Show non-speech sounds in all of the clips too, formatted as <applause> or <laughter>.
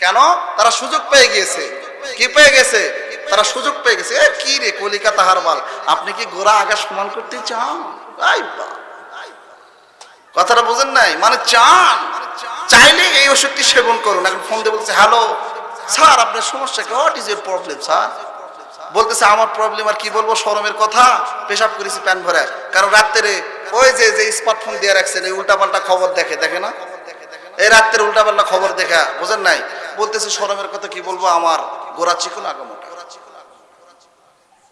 কেন? তারা সুযোগ পেয়ে গিয়েছে। কি পেয়ে গেছে? তারা সুযোগ পেয়ে গেছে। এ কি রে কলিকাতা হারবাল আপনি কি গোড়া আগা সমান করতে চান? কথাটা বুঝেন নাই? মানে চান। চাইলে এই ওষুধটি সেবন করুন। এখন ফোন দিয়ে বলছে হ্যালো স্যার, আপনার সমস্যা কি? হোয়াট ইজ এর প্রবলেম স্যার বলতেছে, আমার প্রবলেম আর কি বলব? শরমের কথা। পেশাব করেছি প্যান ভরে। কারণ রাত্রে ওই যে যে স্মার্টফোন দিয়ে রাখছেন, এই উল্টাপাল্টা খবর দেখে দেখে না? এই রাত্রের উল্টাপাল্টা খবর দেখা, বুঝেন নাই? বলতেছে শরমের কথা কি বলব? আমার গোড়া চিকন আগামোটা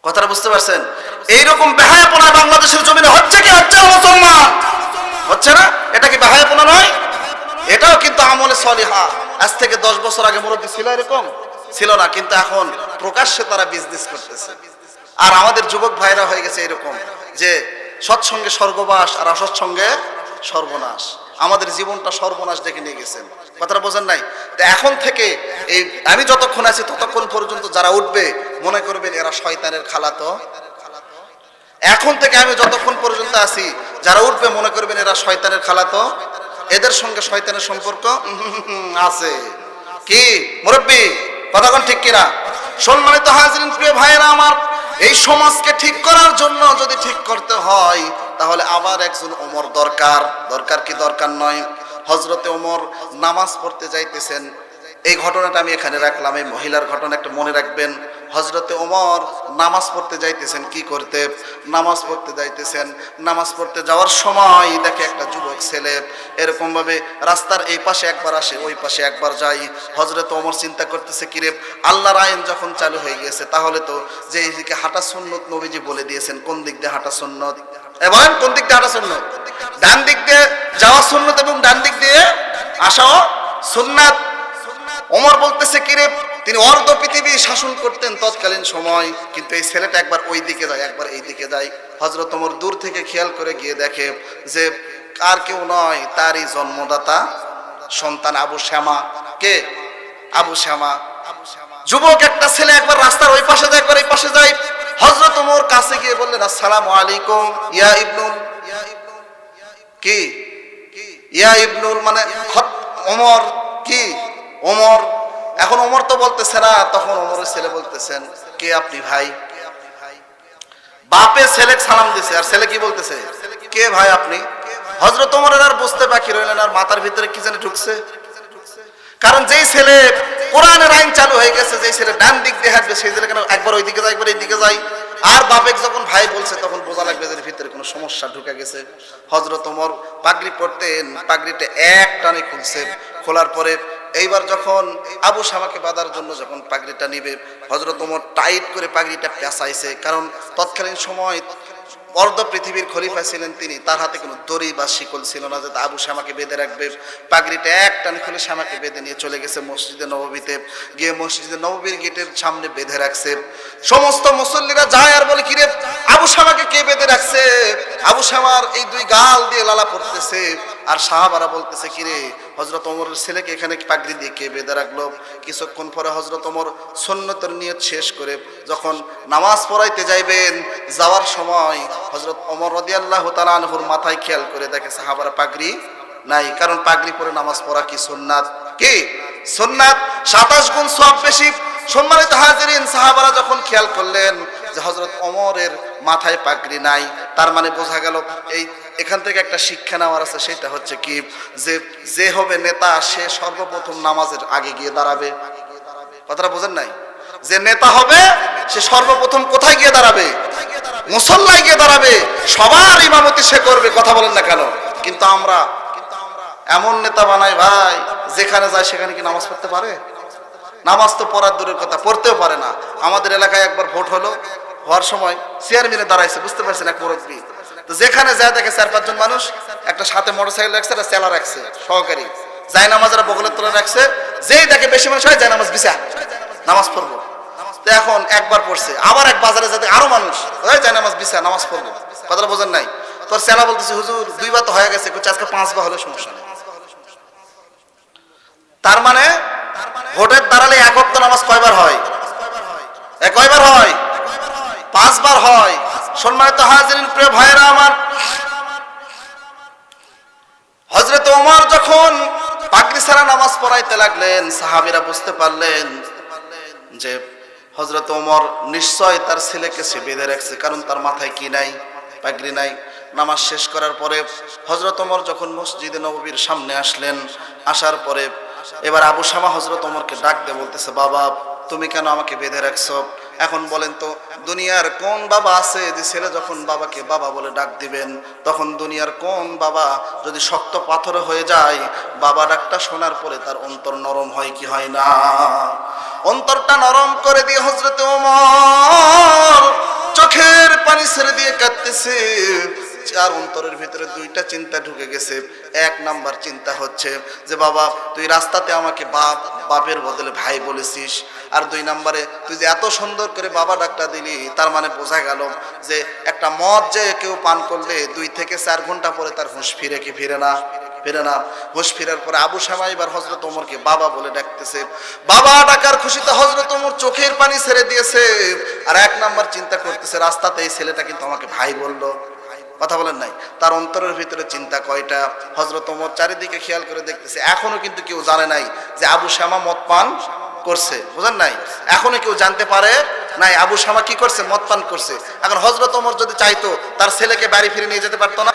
কথাটা বুঝতে পারছেন? এইরকম বেহায়াপনা বাংলাদেশের জমিনে হচ্ছে কি হচ্ছে মুসলমান হচ্ছে না? এটা কি বেহায়াপনা নয়? এটাও কিন্তু আমলে সলিহা। আজ থেকে দশ বছর আগে মুরব্বী ছিল এরকম? ছিল না, কিন্তু এখন প্রকাশ্যে তারা বিজনেস করতেছে। আর আমাদের যুবক ভাইরা হয়ে গেছে এরকম যে সৎসঙ্গে স্বর্গবাস আর অসৎসঙ্গে সর্বনাশ। আমাদের জীবনটা সর্বনাশ ডেকে নিয়ে গেছেন। কথাটা বোঝেন নাই? তো এখন থেকে এই আমি যতক্ষণ আছি ততক্ষণ পর্যন্ত যারা উঠবে, মনে করবেন এরা শয়তানের খালাতো এখন থেকে আমি যতক্ষণ পর্যন্ত আছি, যারা উঠবে, মনে করবেন এরা শয়তানের খালাতো এদের সঙ্গে শয়তানের সম্পর্ক <laughs> আছে। কি? মুরব্বী কথাক্ষণ ঠিক কিনা? সম্মানিত হাজরিন, প্রিয় ভাইয়েরা আমার, এই সমাজকে ঠিক করার জন্য যদি ঠিক করতে হয় তাহলে আবার একজন ওমর দরকার। দরকার কি দরকার নয়? হজরতে ওমর নামাজ পড়তে যাইতেছেন। এই ঘটনাটা আমি এখানে রাখলাম, এই মহিলার ঘটনা একটা মনে রাখবেন। হজরতে ওমর নামাজ পড়তে যাইতেছেন, কি করতে? নামাজ পড়তে যাইতেছেন। নামাজ পড়তে যাওয়ার সময় দেখে একটা যুবক ছেলে এরকম ভাবে রাস্তার এই পাশে একবার আসে, ওই পাশে একবার যাই হজরত ওমর চিন্তা করতেছে, কিরে, আল্লাহর আইন যখন চালু হয়ে গিয়েছে তাহলে তো যে এইদিকে হাঁটা সুন্নত নবীজি বলে দিয়েছেন, কোন দিক দিয়ে হাঁটা সুন্নত? এ বলেন, কোন দিক দিয়ে হাঁটা সুন্নত? ডান দিক দিয়ে যাওয়া সুন্নত এবং ডান দিক দিয়ে আসাও সুন্নাত। ওমর বলতেছে, কিরে তিনি অর্ধ পৃথিবী শাসন করতেন তৎকালীন সময়, কিন্তু এই ছেলেটা একবার ওই দিকে যায়, একবার এই দিকে যায়। হজরত ওমর দূর থেকে খেয়াল করে গিয়ে দেখে যে আর কেউ নয়, তারই জন্মদাতা সন্তান আবু শ্যামা। কে? আবু শ্যামা। যুবক একটা ছেলে একবার রাস্তার ওই পাশে যায়, একবার এই পাশে যায়। হজরত ওমর কাছে গিয়ে বললেন, আসসালামু আলাইকুম, ইয়া ইবনুল। কি? ইয়া ইবনুল মানে ওমর কি? ওমর এখন ওমর তো বলতেছে না, তখন ওমরের ছেলে বলতেছেন, কে আপনি ভাই? বাপে ছেলে সালাম দিছে, আর ছেলে কি বলতেছে? কে ভাই আপনি? হজরত ওমরের আর বুঝতে বাকি রইলেন আর মাথার ভিতরে কি জানি ঢুকছে। কারণ যেই ছেলে কোরআনের আইন চালু হয়ে গেছে, যেই ছেলে ডান দিক দিয়ে হাঁটবে, সেই ছেলে কেন একবার ওই দিকে যায়, একবার এই দিকে যায়? আর বাপেক যখন ভাই বলছে, তখন বোঝা লাগবে যে ভিতরে কোনো সমস্যা ঢুকে গেছে। হজরত ওমর পাগড়ি পরতেন, পাগড়িটা এক টানে খুলছে, খোলার পরে এইবার যখন আবু শামাকে বাঁধার জন্য যখন পাগড়িটা নিবে হজরত ওমর টাইট করে পাগড়িটা পেঁচাইছে, কারণ তৎকালীন সময় অর্ধ পৃথিবীর খলিফা ছিলেন তিনি, তার হাতে কোনো দড়ি বা শিকল ছিল না যাতে আবু শ্যামাকে বেঁধে রাখবে। পাগড়িটা এক টান খুলে শ্যামাকে বেঁধে নিয়ে চলে গেছে মসজিদে নববীতে। গিয়ে মসজিদে নববীর গেটের সামনে বেঁধে রাখছে। সমস্ত মুসল্লিরা যায় আর বলে, কিরে, আবু শ্যামাকে কে বেঁধে রাখছে? আবু শ্যামার এই দুই গাল দিয়ে লালা পড়তেছে। আর সাহাবারা বলতেছে, কিরে হজরত ওমরের ছেলেকে এখানে পাগড়ি দিয়ে কে বেঁধে রাখল? কিছুক্ষণ পরে হজরত ওমর সন্ন্যতের নিয়ত শেষ করে যখন নামাজ পড়াইতে যাইবেন, যাওয়ার সময় হজরত ওমর রদিয়াল্লাহ তালানহুর মাথায় খেয়াল করে দেখে সাহাবারা পাগড়ি নাই। কারণ পাগড়ি পরে নামাজ পড়া কি সুন্নাত? কি? সুন্নাত? সাতাশ গুণ সব বেশি। সম্মানিত হাজিরিন, সাহাবারা যখন খেয়াল করলেন যে হজরত ওমরের মাথায় পাগড়ি নাই, তার মানে বোঝা গেল এই এখান থেকে একটা শিক্ষা নেওয়ার আছে, সেটা হচ্ছে কি যে যে হবে নেতা, সে সর্বপ্রথম নামাজের আগে গিয়ে দাঁড়াবে। কথাটা বোঝেন নাই? যে নেতা হবে, সে সর্বপ্রথম কোথায় গিয়ে দাঁড়াবে? মুসল্লায় গিয়ে দাঁড়াবে। সবার ইমামতি সে করবে, কথা বলেন না কেন? কিন্তু আমরা এমন নেতা বানাই ভাই, যেখানে যায় সেখানে কি নামাজ পড়তে পারে? নামাজ তো পড়ার দূরের কথা, পড়তেও পারে না। আমাদের এলাকায় একবার ভোট হলো, হওয়ার সময় চেয়ারম্যানে দাঁড়াইছে, বুঝতে পারছেন এক মুরব্বী। তো যেখানে যায় দেখে চার পাঁচজন মানুষ, একটা সাথে মোটর সাইকেল রাখছে, একটা চেলা রাখছে, সহকারী। যাই নামাজেরা বগলের তোলা রাখছে, যেই দেখে বেশি মানুষ হয় যায় নামাজ বিছা। নামাজ পড়ব। তো এখন একবার পড়ছে, আবার এক বাজারে যাতে আরও মানুষ, ওই যায় নামাজ বিছা, নামাজ পড়ব। কথাটা বোঝেন নাই? তোর চেলা বলতেছে, হুজুর দুইবার তো হয়ে গেছে আজকে পাঁচবার হলে সমস্যা নেই। তার মানে ভোটের দাঁড়ালে এক অক্ত নামাজ কয়বার হয়? কয়বার হয়? পাঁচবার হয়। সম্মানিত হাজিরিন, প্রিয় ভাইয়েরা আমার হজরত ওমর যখন ছাড়া নামাজ পড়াইতে লাগলেন, সাহাবিরা বুঝতে পারলেন যে হজরত ওমর নিশ্চয় তার ছেলেকে সে বেঁধে রাখছে, কারণ তার মাথায় কি নাই, পাগড়ি নাই। নামাজ শেষ করার পরে হজরত ওমর যখন মসজিদে নববীর সামনে আসলেন, আসার পরে এবার আবু শামা হজরত ওমরকে ডাক দিয়ে বলতেছে, বাবা, তুমি কেন আমাকে বেঁধে রাখছো? এখন বলেন তো, দুনিয়ার কোন বাবা আছে যে ছেলে যখন বাবাকে বাবা বলে ডাক দিবেন, তখন দুনিয়ার কোন বাবা যদি শক্ত পাথর হয়ে যায়, বাবা ডাকটা শোনার পরে তার অন্তর নরম হয় কি হয় না? অন্তরটা নরম করে দিয়ে হজরত ওমর চোখের পানি ছেড়ে দিয়ে কাঁদতেছে। চার অন্তরের ভিতরে দুইটা চিন্তা ঢুকে গেছে। এক নাম্বার চিন্তা হচ্ছে যে, বাবা, তুই রাস্তাতে আমাকে বাপ, বাপের বদলে ভাই বলেছিস। আর দুই নাম্বারে, তুই যে এত সুন্দর করে বাবা ডাকটা দিলি, তার মানে বোঝা গেল যে, একটা মদ যে কেউ পান করলে দুই থেকে চার ঘণ্টা পরে তার হুঁশ ফিরে কি ফিরে না? ফিরে না। হুঁশ ফেরার পরে আবু শামা এবার হজরত ওমরকে বাবা বলে ডাকতেছে, বাবা, ডাকার খুশিতে হজরত ওমর চোখের পানি ছেড়ে দিয়েছে। আর এক নাম্বার চিন্তা করতেছে, রাস্তাতে এই ছেলেটা কিন্তু আমাকে ভাই বলল। কথা বলেন নাই। তার অন্তরের ভিতরে চিন্তা কয়টা হজরত ওমর চারিদিকে খেয়াল করে দেখতেছে, এখনও কিন্তু কেউ জানে নাই যে আবু শ্যামা মদ পান করছে, বুঝেন নাই? এখনও কেউ জানতে পারে নাই আবু শ্যামা কি করছে, মদ পান করছে। এখন হজরত ওমর যদি চাইতো, তার ছেলেকে বাড়ি ফিরে নিয়ে যেতে পারতো না।